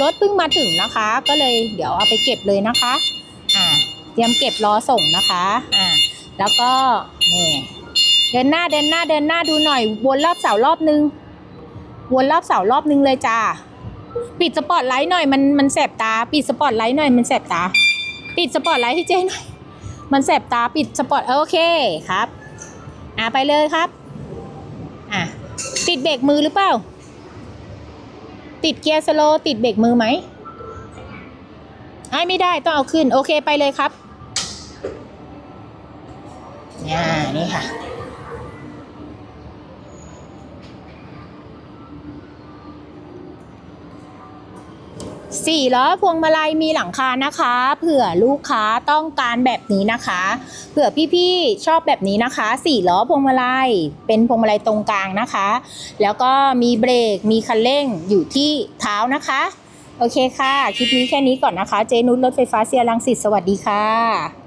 รถเพิ่งมาถึงนะคะ ก็เลยเดี๋ยวเอาไปเก็บเลยนะคะอ่าเตรียมเก็บรอส่งนะคะอ่าแล้วก็นี่เดินหน้าเดินหน้าเดินหน้าดูหน่อย วนรอบเสารอบนึง วนรอบเสารอบนึงเลยจ้าปิดสปอตไลท์หน่อยมันมันแสบตา ปิดสปอตไลท์หน่อยมันแสบตา ปิดสปอตไลท์ให้เจ๊หน่อยมันแสบตาปิดสปอตโอเคครับ อ่าไปเลยครับ อะติดเบรกมือหรือเปล่า ติดเกียร์สโลว์ติดเบรกมือไหมไอ้ไม่ได้ต้องเอาขึ้น โอเคไปเลยครับอ่นี่ค่ะ สี่ล้อพวงมาลัยมีหลังคานะคะ เผื่อลูกค้าต้องการแบบนี้นะคะ เผื่อพี่ๆชอบแบบนี้นะคะสี่ล้อพวงมาลัยเป็นพวงมาลัยตรงกลางนะคะ แล้วก็มีเบรกมีคันเร่งอยู่ที่เท้านะคะ โอเคค่ะ คลิปนี้แค่นี้ก่อนนะคะ เจนุชรถไฟฟ้าเซียรังสิตสวัสดีค่ะ